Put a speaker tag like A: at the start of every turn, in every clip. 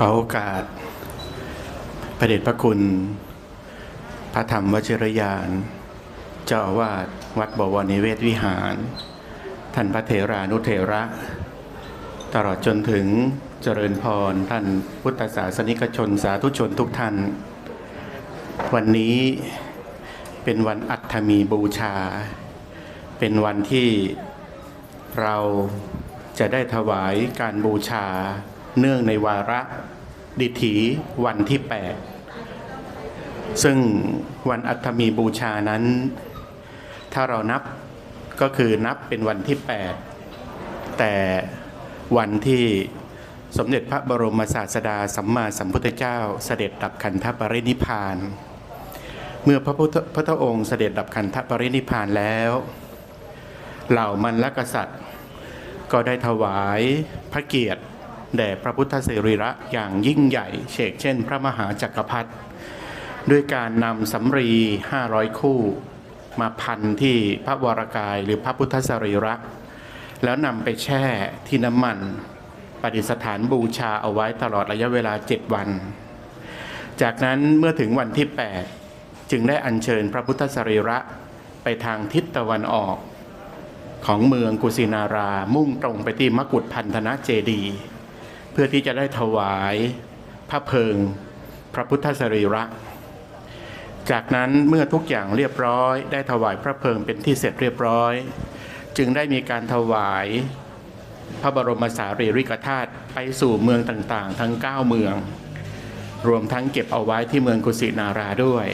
A: ขอโอกาสพระเดชพระคุณ พระธรรมวชิรยาน เจ้าอาวาสวัดบวรนิเวศวิหาร ท่านพระเถรานุเถระ ตลอดจนถึงเจริญพรท่านพุทธศาสนิกชนสาธุชนทุกท่าน วันนี้เป็นวันอัฐมีบูชา เป็นวันที่เราจะได้ถวายการบูชา เนื่องในวาระดิถีวันที่ 8 ซึ่งวันอัฐมีบูชานั้น ถ้าเรานับก็คือนับเป็นวันที่ 8 แต่วันที่สมเด็จพระบรมศาสดาสัมมาสัมพุทธเจ้าเสด็จดับขันธปรินิพาน เมื่อพระพุทธพระองค์เสด็จดับขันธปรินิพานแล้ว เหล่ามันละกษัตริย์ ก็ได้ถวายพระเกียรติ แด่พระพุทธเสรีระอย่างยิ่งใหญ่เชกเช่น พระมหาจักรพรรดิด้วยการนำสำรี 500 คู่ มาพันที่พระวรากายหรือพระพุทธสรีระ แล้วนำไปแช่ที่น้ำมันปฏิสถานบูชาเอาไว้ตลอดระยะเวลา 7 วัน จากนั้นเมื่อถึงวันที่ 8 จึงได้อัญเชิญพระพุทธสรีระไปทางทิศตะวันออก ของเมืองกุสินารามุ่งตรงไปที่มกุฏพันธนะเจดีย์ เพื่อที่จะได้ถวายพระเพลิงพระพุทธสรีระ จากนั้นเมื่อทุกอย่างเรียบร้อย ได้ถวายพระเพลิงเป็นที่เสร็จเรียบร้อย จึงได้มีการถวายพระบรมสารีริกธาตุไปสู่เมืองต่างๆ ทั้ง 9 เมือง รวมทั้งเก็บเอาไว้ที่เมืองกุสินาราด้วย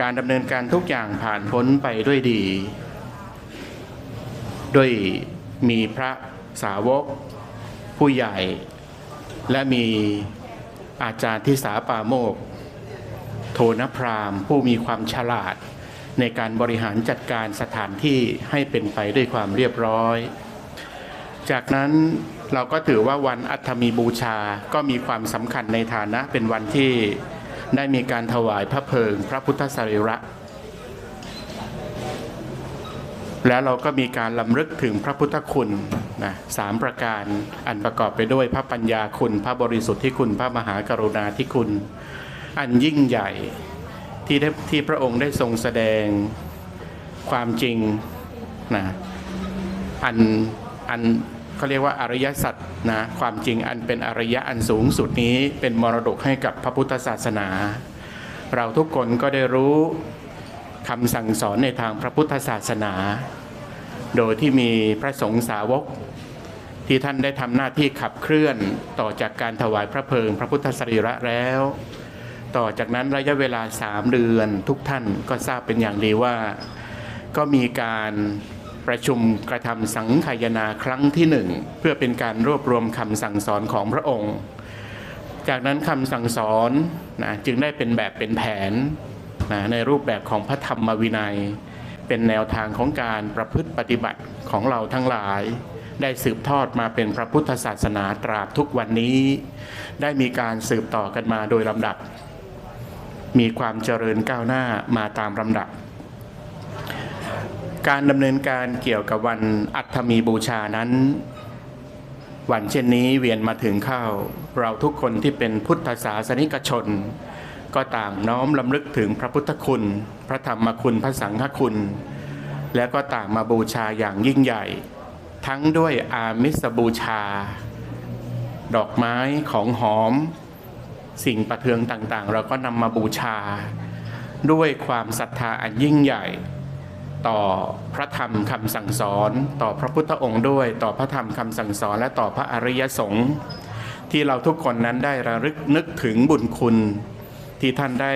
A: การดำเนินการทุกอย่างผ่านพ้นไปด้วยดี ด้วยมีพระสาวก ผู้ใหญ่ และมีอาจารย์ที่สาปาโมก โทนพรามผู้มีความฉลาด ในการบริหารจัดการสถานที่ให้เป็นไปด้วยความเรียบร้อย จากนั้นเราก็ถือว่าวันอัฐมีบูชาก็มีความสำคัญในฐานะเป็นวันที่ได้มีการถวายพระเพลิง พระพุทธสรีระ แล้วเราก็มีการลำลึกถึงพระพุทธคุณ นะสามประการอันประกอบไปด้วยพระปัญญาคุณ พระบริสุทธิ์ที่คุณพระมหากรุณาธิคุณ อันยิ่งใหญ่ที่ได้ที่พระองค์ได้ทรงแสดงความจริงนะอันอันเขาเรียกว่าอริยสัจนะความจริงอันเป็นอริยะอันสูงสุดนี้เป็นมรดกให้กับพระพุทธศาสนา เราทุกคนก็ได้รู้คำสั่งสอนในทางพระพุทธศาสนา โดยที่มีพระสงฆ์สาวก ที่ท่านได้ทำหน้าที่ขับเคลื่อนต่อจากการถวายพระเพลิง พระพุทธสรีระแล้ว ต่อจากนั้นระยะเวลาสามเดือนทุกท่านก็ทราบเป็นอย่างดีว่า ก็มีการประชุมกระทำสังขยนาครั้งที่หนึ่งเพื่อเป็นการรวบรวมคำสั่งสอนของพระองค์ จากนั้นคำสั่งสอนนะจึงได้เป็นแบบเป็นแผนนะในรูปแบบของพระธรรมวินัย เป็นแนวทางของการประพฤติปฏิบัติของเราทั้งหลาย ได้สืบทอดมาเป็นพระพุทธศาสนาตราบทุกวันนี้ ได้มีการสืบต่อกันมาโดยลำดับ มีความเจริญก้าวหน้ามาตามลำดับ การดำเนินการเกี่ยวกับวันอัฐมีบูชานั้น วันเช่นนี้เวียนมาถึงเข้า เราทุกคนที่เป็นพุทธศาสนิกชน ก็ต่างน้อมลำลึกถึงพระพุทธคุณ พระธรรมคุณพระสังฆคุณและก็ต่างมาบูชาอย่างยิ่งใหญ่ ทั้งด้วยอามิสบูชา ดอกไม้ของหอม สิ่งประเทืองต่างๆ เราก็นำมาบูชา ด้วยความศรัทธาอันยิ่งใหญ่ ต่อพระธรรมคำสั่งสอน ต่อพระพุทธองค์ด้วย ต่อพระธรรมคำสั่งสอน และต่อพระอริยสงฆ์ที่เราทุกคนนั้นได้ระลึกนึกถึงบุญคุณที่ท่านได้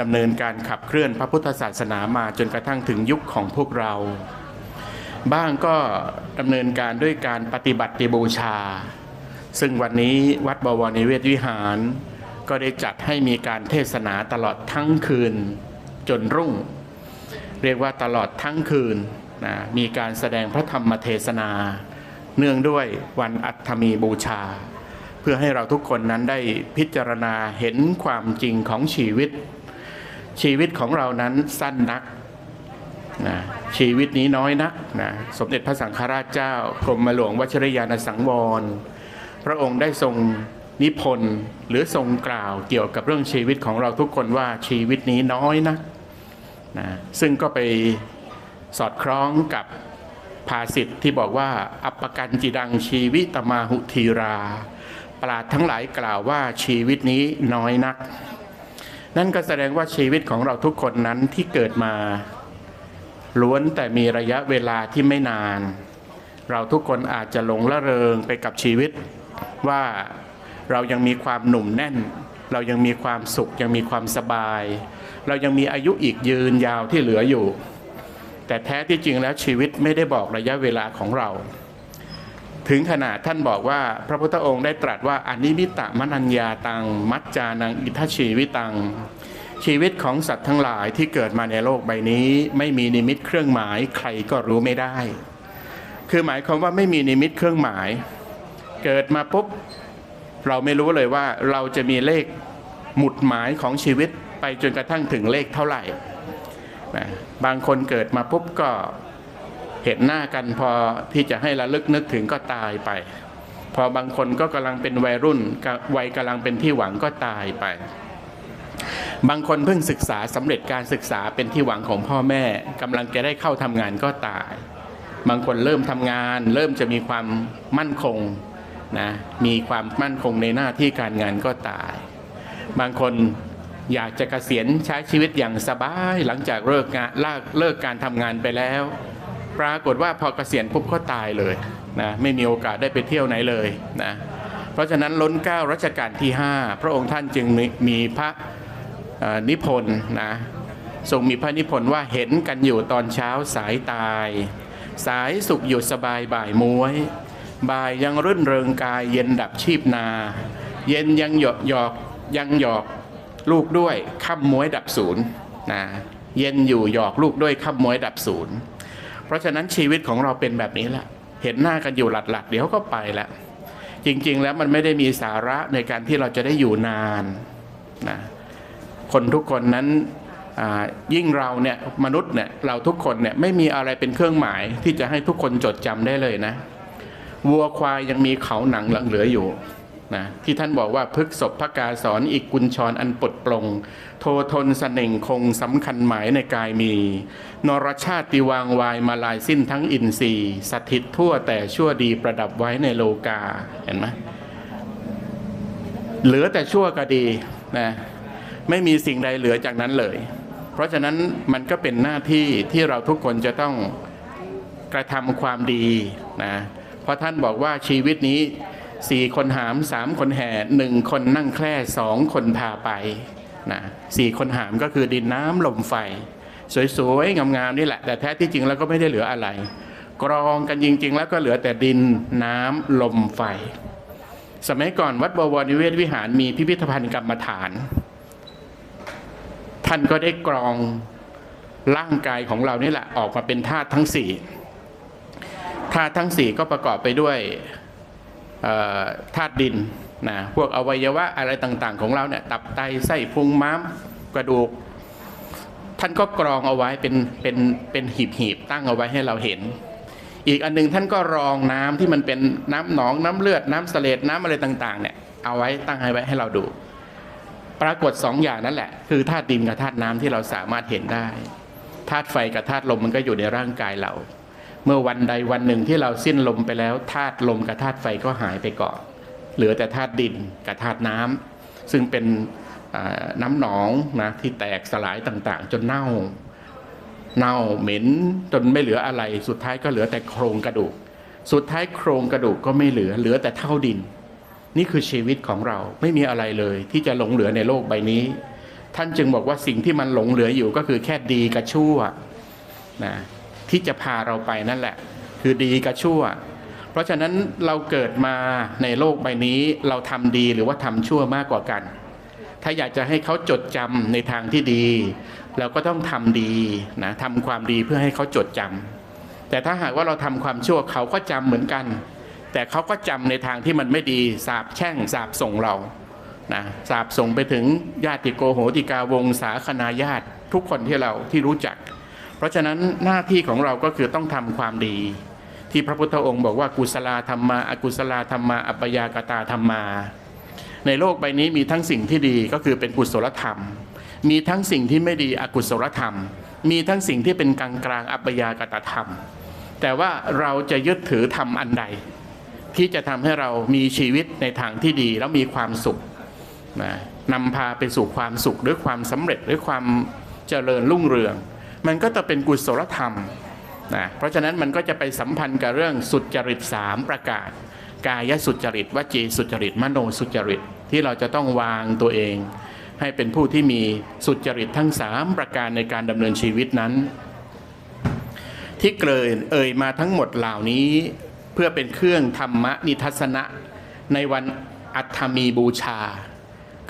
A: ดำเนินการขับเคลื่อนพระพุทธศาสนามาจนกระทั่งถึงยุคของพวกเรา บ้างก็ดำเนินการด้วยการปฏิบัติบูชา ซึ่งวันนี้วัดบวรนิเวศวิหาร ก็ได้จัดให้มีการเทศนาตลอดทั้งคืนจนรุ่ง เรียกว่าตลอดทั้งคืนนะมีการแสดงพระธรรมเทศนา เนื่องด้วยวันอัฐมีบูชา เพื่อให้เราทุกคนนั้นได้พิจารณาเห็นความจริงของชีวิต ชีวิตของเรานั้นสั้นนักนะ ชีวิตนี้น้อยนักนะสมเด็จพระสังฆราชเจ้ากรมหลวงวชิรยานสังวร พระองค์ได้ทรงนิพนธ์หรือทรงกล่าวเกี่ยวกับเรื่องชีวิตของเราทุกคนว่าชีวิตนี้น้อยนะนะซึ่งก็ไปสอดคล้องกับภาษิตที่บอกว่า อัปกันจิดังชีวิตมาหุทีรา ปราดทั้งหลายกล่าวว่าชีวิตนี้น้อยนัก นั่นก็แสดงว่าชีวิตของเราทุกคนนั้นที่เกิดมา ล้วนแต่มีระยะเวลาที่ไม่นาน เราทุกคนอาจจะหลงละเริงไปกับชีวิต ว่าเรายังมีความหนุ่มแน่น เรายังมีความสุขยังมีความสบาย เรายังมีอายุอีกยืนยาวที่เหลืออยู่ แต่แท้ที่จริงแล้วชีวิตไม่ได้บอกระยะเวลาของเรา ถึงขนาดท่านบอกว่าพระพุทธองค์ได้ตรัสว่าอนิมิตะมนัญญาตัง มัจจานังอิทัชชีวิตัง ชีวิตของสัตว์ทั้งหลายที่เกิดมาในโลกใบนี้ ไม่มีนิมิตเครื่องหมายใครก็รู้ไม่ได้ คือหมายความว่าไม่มีนิมิตเครื่องหมาย เกิดมาปุ๊บเราไม่รู้เลยว่าเราจะมีเลขหมุดหมายของชีวิตไปจนกระทั่งถึงเลขเท่าไหร่นะบางคนเกิดมาปุ๊บก็เห็นหน้ากันพอที่จะให้ระลึกนึกถึงก็ตายไป พอบางคนก็กำลังเป็นวัยรุ่นวัยกำลังเป็นที่หวังก็ตายไป บางคนเพิ่งศึกษาสำเร็จการศึกษาเป็นที่หวังของพ่อแม่กำลังจะได้เข้าทำงานก็ตาย บางคนเริ่มทำงาน เริ่มจะมีความมั่นคงนะมีความมั่นคงในหน้าที่การงานก็ตาย บางคนอยากจะเกษียณใช้ชีวิตอย่างสบายหลังจากเลิกงานลากเลิกการทำงานไปแล้ว ปรากฏว่าพอเกษียณปุ๊บก็ตายเลยนะไม่มีโอกาสได้ไปเที่ยวไหนเลยนะเพราะฉะนั้นล้นเก้ารัชกาลที่ 5 พระองค์ท่านจึงมีมพระ นิพนธ์นะทรงมีพระนิพนธ์ว่าเห็นกันอยู่ตอนเช้าสายตาย สายสุขอยู่สบายบ่ายม้วย บ่ายยังรื่นเริงกายเย็นดับชีพนา เย็นยังหยอกหยอกยังหยอกลูกด้วยค่ำม้วยดับศูนย์นะเย็นอยู่หยอกลูกด้วยค่ำม้วยดับศูนย์เพราะฉะนั้นชีวิตของเราเป็นแบบนี้แหละเห็นหน้ากันอยู่หลัดๆ เดี๋ยวก็ไปแล้วจริงๆแล้วมันไม่ได้มีสาระในการที่เราจะได้อยู่นานนะ คนทุกคนนั้นยิ่งเราเนี่ยมนุษย์เนี่ยเราทุกคนเนี่ยไม่มีอะไรเป็นเครื่องหมายที่จะให้ทุกคนจดจำได้เลยนะ วัวควายยังมีเขาหนังหลังเหลืออยู่นะที่ท่านบอกว่าพึกศพพระกาสอนอีกกุญชรอันปลดปลง โททนสเสน่งคงสำคัญหมายในกายมี นรชาติวางวายมาลายสิ้นทั้งอินทรีย์สถิตทั่วแต่ชั่วดีประดับไว้ในโลกาเห็นไหมเหลือแต่ชั่วก็ดีนะ ไม่มีสิ่งใดเหลือจากนั้นเลย เพราะฉะนั้นมันก็เป็นหน้าที่ที่เราทุกคนจะต้องกระทำความดีนะเพราะท่านบอกว่าชีวิตนี้สี่คนหามสามคนแห่หนึ่งคนนั่งแคร่สองคนพาไปนะสี่คนหามก็คือดินน้ำลมไฟ สวยๆ งามๆนี่แหละ แต่แท้ที่จริงแล้วก็ไม่ได้เหลืออะไร กรองกันจริง ๆ แล้วก็เหลือแต่ดินน้ำลมไฟ สมัยก่อนวัดบวรนิเวศวิหารมีพิพิธภัณฑ์กรรมฐาน ท่านก็ได้กรองร่างกายของเรานี่แหละออกมาเป็นธาตุทั้งสี่ธาตุทั้งสี่ก็ประกอบไปด้วยธาตุดินนะพวกอวัยวะอะไรต่างๆ ของเราเนี่ยตับไตไส้พุงม้ามกระดูก ท่านก็กรองเอาไว้เป็นเป็นเป็นหีบหีบตั้งเอาไว้ให้เราเห็น อีกอันหนึงท่านก็รองน้ำที่มันเป็นน้ำหนองน้ำเลือดน้ำเสลดน้ำอะไรต่างๆเนี่ยเอาไว้ตั้งให้ไว้ให้เราดู ปรากฏสองอย่างนั่นแหละ คือธาตุดินกับธาตุน้ำที่เราสามารถเห็นได้ธาตุไฟกับธาตุลมมันก็อยู่ในร่างกายเรา เมื่อวันใดวันหนึ่งที่เราสิ้นลมไปแล้วธาตุลมกับธาตุไฟก็หายไปก่อน เหลือแต่ธาตุดินกับธาตุน้ำซึ่งเป็นน้ำหนองนะที่แตกสลายต่างๆ จนเน่า เน่าเหม็นจนไม่เหลืออะไร สุดท้ายก็เหลือแต่โครงกระดูก สุดท้ายโครงกระดูกก็ไม่เหลือเหลือแต่เท่าดิน นี่คือชีวิตของเราไม่มีอะไรเลยที่จะหลงเหลือในโลกใบนี้ ท่านจึงบอกว่าสิ่งที่มันหลงเหลืออยู่ก็คือแค่ดีกับชั่วนะที่จะพาเราไปนั่นแหละ คือดีกับชั่ว เพราะฉะนั้นเราเกิดมาในโลกใบนี้เราทำดีหรือว่าทำชั่วมากกว่ากัน ถ้าอยากจะให้เขาจดจำในทางที่ดี เราก็ต้องทำดีนะทำความดีเพื่อให้เขาจดจำแต่ถ้าหากว่าเราทำความชั่วเขาก็จำเหมือนกัน แต่เขาก็จำในทางที่มันไม่ดีสาบแช่งสาบส่งเรานะสาบส่งไปถึงญาติโกโหติกาวงศาคณาญาติทุกคนที่เราที่รู้จัก เพราะฉะนั้นหน้าที่ของเราก็คือต้องทำความดี ที่พระพุทธองค์บอกว่ากุศลธรรมาอกุศลธรรมาอัปยากตาธรรมา ในโลกใบนี้มีทั้งสิ่งที่ดีก็คือเป็นกุศลธรรม มีทั้งสิ่งที่ไม่ดีอกุศลธรรม มีทั้งสิ่งที่เป็นกลางกลางอัปยากตธรรม แต่ว่าเราจะยึดถือธรรมอันใด ที่จะทำให้เรามีชีวิตในทางที่ดีแล้วมีความสุขนะนำพาไปสู่ความสุขหรือความสำเร็จหรือความเจริญรุ่งเรือง มันก็จะเป็นกุศลธรรมนะเพราะฉะนั้นมันก็จะไปสัมพันธ์กับเรื่องสุจริตสามประกาศ กายสุจริตวจีสุจริตมโนสุจริตที่เราจะต้องวางตัวเอง ให้เป็นผู้ที่มีสุจริตทั้งสามประการในการดำเนินชีวิตนั้น ที่เกริ่นเอ่ยมาทั้งหมดเหล่านี้ เพื่อเป็นเครื่องธรรมนิทัศนะในวันอัฐมีบูชา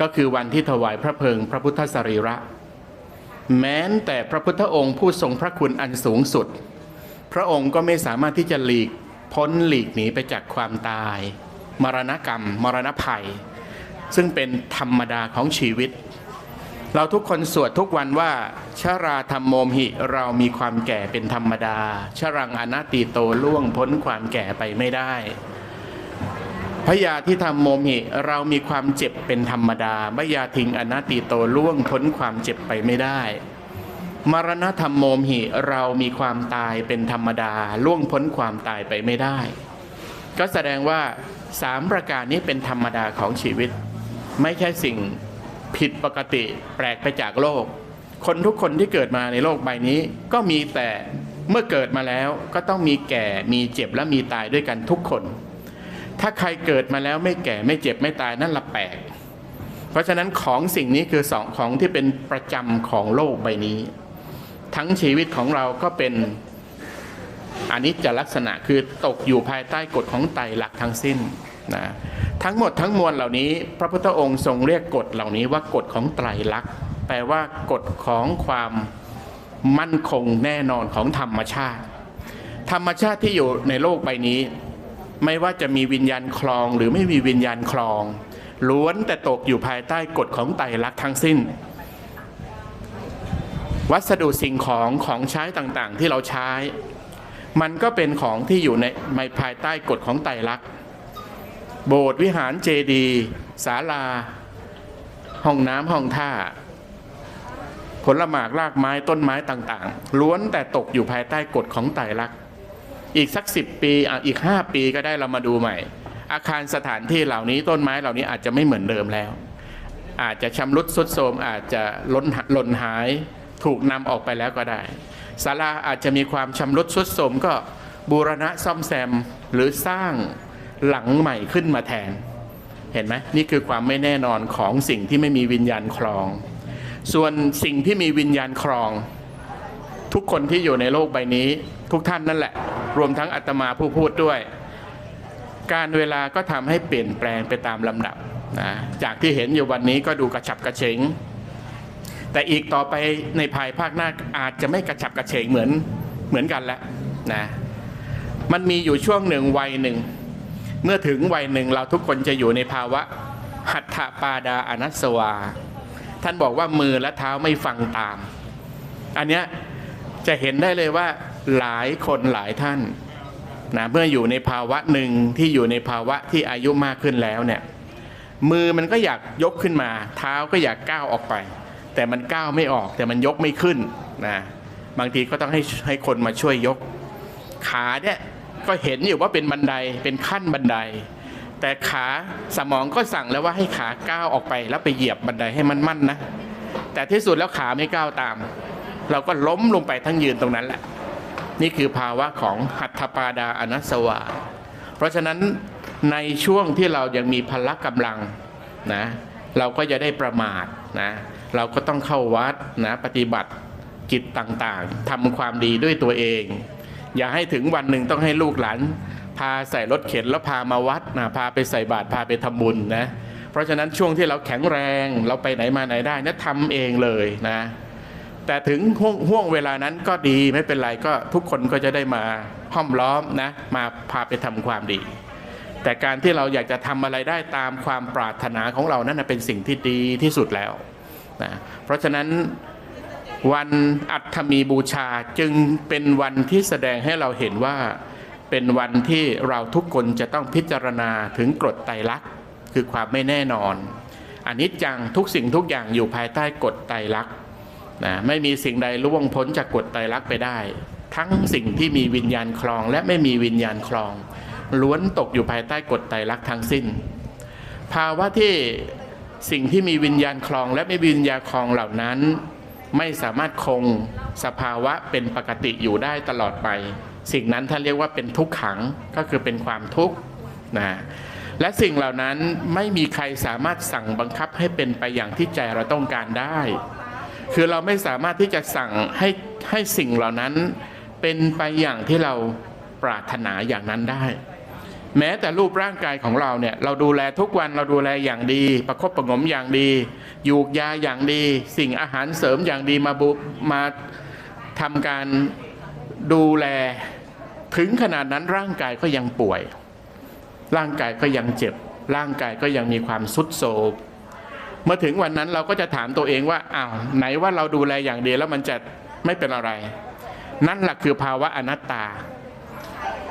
A: ก็คือวันที่ถวายพระเพลิงพระพุทธสรีระ แม้นแต่พระพุทธองค์ผู้ทรงพระคุณอันสูงสุด พระองค์ก็ไม่สามารถที่จะหลีกพ้นหลีกหนีไปจากความตาย มรณกรรม มรณภัย ซึ่งเป็นธรรมดาของชีวิต เราทุกคนสวดทุกวันว่าชาราธรรมโมหิ เรามีความแก่เป็นธรรมดาชรังอนัตติโตล่วงพ้นความแก่ไปไม่ได้พยาที่ทำโมหิเรามีความเจ็บเป็นธรรมดาพยาทิงอนัตติโตล่วงพ้นความเจ็บไปไม่ได้ มรณธรรมโมมหิเรามีความตายเป็นธรรมดาล่วงพ้นความตายไปไม่ได้ ก็แสดงว่าสามประการนี้เป็นธรรมดาของชีวิต ไม่ใช่สิ่ง ผิดปกติแปลกไปจากโลก คนทุกคนที่เกิดมาในโลกใบนี้ ก็มีแต่เมื่อเกิดมาแล้วก็ต้องมีแก่มีเจ็บและมีตายด้วยกันทุกคน ถ้าใครเกิดมาแล้วไม่แก่ไม่เจ็บไม่ตายนั่นละแปลกเพราะฉะนั้นของสิ่งนี้คือสองของที่เป็นประจำของโลกใบนี้ ทั้งชีวิตของเราก็เป็นอันิจจลักษณะคือตกอยู่ภายใต้กฎของไตรลักษณ์ทั้งสิ้นนะ ทั้งหมดทั้งมวลเหล่านี้ พระพุทธองค์ทรงเรียกกฎเหล่านี้ว่ากฎของไตรลักษณ์แปลว่ากฎของความมั่นคงแน่นอนของธรรมชาติ ธรรมชาติที่อยู่ในโลกใบนี้ ไม่ว่าจะมีวิญญาณคลองหรือไม่มีวิญญาณคลองล้วนแต่ตกอยู่ภายใต้กฎของไตรลักษณ์ทั้งสิ้น วัสดุสิ่งของของใช้ต่างๆที่เราใช้ มันก็เป็นของที่อยู่ในภายใต้กฎของไตรลักษณ์ โบสถ์วิหารเจดีย์ศาลา ห้องน้ำห้องท่า ผลหมากรากไม้ต้นไม้ต่างๆ ล้วนแต่ตกอยู่ภายใต้กฎของไตรลักษณ์อีกสักสิบปีอีกห้าปีก็ได้เรามาดูใหม่ อาคารสถานที่เหล่านี้ต้นไม้เหล่านี้อาจจะไม่เหมือนเดิมแล้ว อาจจะชำรุดทรุดโทรมอาจจะล้นหล่นหายถูกนำออกไปแล้วก็ได้ศาลาอาจจะมีความชำรุดทรุดโทรมก็บูรณะซ่อมแซมหรือสร้าง หลังใหม่ขึ้นมาแทน เห็นไหมนี่คือความไม่แน่นอนของสิ่งที่ไม่มีวิญญาณครอง ส่วนสิ่งที่มีวิญญาณครอง ทุกคนที่อยู่ในโลกใบนี้ ทุกท่านนั่นแหละ รวมทั้งอาตมาผู้พูดด้วย การเวลาก็ทำให้เปลี่ยนแปลงไปตามลำดับนะจากที่เห็นอยู่วันนี้ก็ดูกระฉับกระเฉงแต่อีกต่อไปในภายภาคหน้าอาจจะไม่กระฉับกระเฉงเหมือนเหมือนกันแล้วนะมันมีอยู่ช่วงหนึ่งวัยหนึ่ง เมื่อถึงวัยหนึ่งเราทุกคนจะอยู่ในภาวะหัตถปาดาอนัสวา ท่านบอกว่ามือและเท้าไม่ฟังตาม อันเนี้ยจะเห็นได้เลยว่าหลายคนหลายท่านนะเมื่ออยู่ในภาวะหนึ่งที่อยู่ในภาวะที่อายุมากขึ้นแล้วเนี่ยมือมันก็อยากยกขึ้นมา เท้าก็อยากก้าวออกไป แต่มันก้าวไม่ออก แต่มันยกไม่ขึ้นนะบางทีก็ต้องให้ให้คนมาช่วยยก ขาเนี่ย ก็เห็นอยู่ว่าเป็นบันไดเป็นขั้นบันได แต่ขาสมองก็สั่งแล้วว่าให้ขาก้าวออกไปแล้วไปเหยียบบันไดให้มันมั่นนะ แต่ที่สุดแล้วขาไม่ก้าวตาม เราก็ล้มลงไปทั้งยืนตรงนั้นแหละ นี่คือภาวะของหัตถปาดาอนัสสวา เพราะฉะนั้นในช่วงที่เรายังมีพละกำลังนะเราก็จะได้ประมาทนะเราก็ต้องเข้าวัดนะปฏิบัติกิจต่างๆทำความดีด้วยตัวเอง อย่าให้ถึงวันหนึ่งต้องให้ลูกหลาน พาใส่รถเข็นแล้วพามาวัดนะพาไปใส่บาตรพาไปทำบุญนะเพราะฉะนั้นช่วงที่เราแข็งแรงเราไปไหนมาไหนได้นะทำเองเลยนะแต่ถึงห่วงห่วงเวลานั้นก็ดีไม่เป็นไรก็ทุกคนก็จะได้มาห้อมล้อมนะมาพาไปทำความดี แต่การที่เราอยากจะทำอะไรได้ตามความปรารถนาของเรานั่นเป็นสิ่งที่ดีที่สุดแล้วนะเพราะฉะนั้น วันอัฐมีบูชาจึงเป็นวันที่แสดงให้เราเห็นว่า เป็นวันที่เราทุกคนจะต้องพิจารณาถึงกฎไตรลักษณ์คือความไม่แน่นอนอันิจจังทุกสิ่งทุกอย่างอยู่ภายใต้กฎไตรลักษณ์นะไม่มีสิ่งใดล่วงพ้นจากกฎไตรลักษณ์ไปได้ ทั้งสิ่งที่มีวิญญาณคลอง และไม่มีวิญญาณคลอง ล้วนตกอยู่ภายใต้กฎไตรลักษณ์ทั้งสิ้น ภาวะที่สิ่งที่มีวิญญาณคลอง และไม่มีวิญญาณคลองเหล่านั้น ไม่สามารถคงสภาวะเป็นปกติอยู่ได้ตลอดไป สิ่งนั้นท่านเรียกว่าเป็นทุกขังก็คือเป็นความทุกข์นะและสิ่งเหล่านั้นไม่มีใครสามารถสั่งบังคับให้เป็นไปอย่างที่ใจเราต้องการได้ คือเราไม่สามารถที่จะสั่งให้ให้สิ่งเหล่านั้นเป็นไปอย่างที่เราปรารถนาอย่างนั้นได้ แม้แต่รูปร่างกายของเราเนี่ยเราดูแลทุกวันเราดูแลอย่างดี ประคบประงมอย่างดียูกยาอย่างดี สิ่งอาหารเสริมอย่างดีมาบุมาทำการดูแลถึงขนาดนั้นร่างกายก็ยังป่วย ร่างกายก็ยังเจ็บ ร่างกายก็ยังมีความสุดโทมเมื่อถึงวันนั้นเราก็จะถามตัวเองว่าอ้าวไหนว่าเราดูแลอย่างดีแล้วมันจะไม่เป็นอะไร นั่นแหละคือภาวะอนัตตา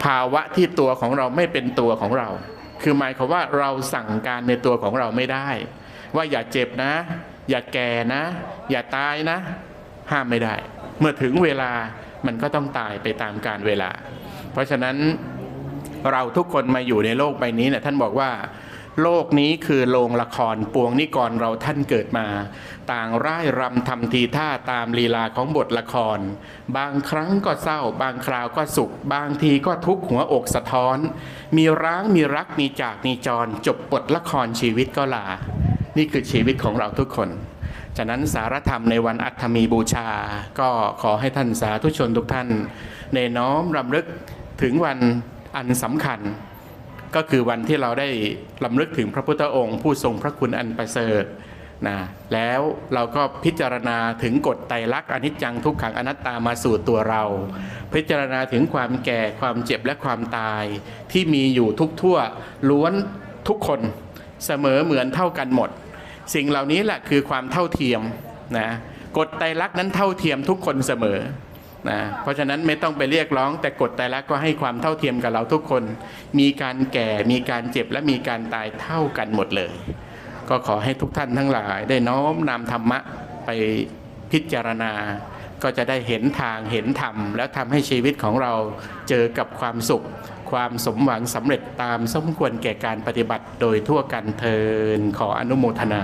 A: ภาวะที่ตัวของเราไม่เป็นตัวของเรา คือหมายความว่าเราสั่งการในตัวของเราไม่ได้ ว่าอย่าเจ็บนะ อย่าแก่นะ อย่าตายนะ ห้ามไม่ได้ เมื่อถึงเวลามันก็ต้องตายไปตามการเวลา เพราะฉะนั้นเราทุกคนมาอยู่ในโลกใบนี้เนี่ยท่านบอกว่า โลกนี้คือโรงละครปวงนิกรเราท่านเกิดมา ต่างร่ายรำทำทีท่าตามลีลาของบทละคร บางครั้งก็เศร้า บางคราวก็สุข บางทีก็ทุกข์หัวอกสะท้อน มีร้างมีรักมีจากมีจร จบบทละครชีวิตก็ลา นี่คือชีวิตของเราทุกคนฉะนั้นสารธรรมในวันอัฐมีบูชา ก็ขอให้ท่านสาธุชนทุกท่านในน้อมรำลึกถึงวันอันสำคัญ ก็คือวันที่เราได้ลำลึกถึงพระพุทธองค์ ผู้ทรงพระคุณอันประเสริฐนะแล้วเราก็พิจารณาถึงกฎไตรลักษณ์อนิจจังทุกขังอนัตตามาสู่ตัวเรา พิจารณาถึงความแก่ความเจ็บและความตายที่มีอยู่ทุกทั่วล้วนทุกคนเสมอเหมือนเท่ากันหมด สิ่งเหล่านี้แหละคือความเท่าเทียมนะกฎไตรลักษณ์นั้นเท่าเทียมทุกคนเสมอ นะเพราะฉะนั้นไม่ต้องไปเรียกร้องแต่กฎไตรลักษณ์ก็ให้ความเท่าเทียมกับเราทุกคน มีการแก่มีการเจ็บและมีการตายเท่ากันหมดเลย ก็ขอให้ทุกท่านทั้งหลาย ได้น้อมนำธรรมะไปพิจารณา ก็จะได้เห็นทางเห็นธรรม แล้วทำให้ชีวิตของเราเจอกับความสุข ความสมหวังสำเร็จตามสมควรแก่การปฏิบัติโดยทั่วกันเทินขออนุโมทนา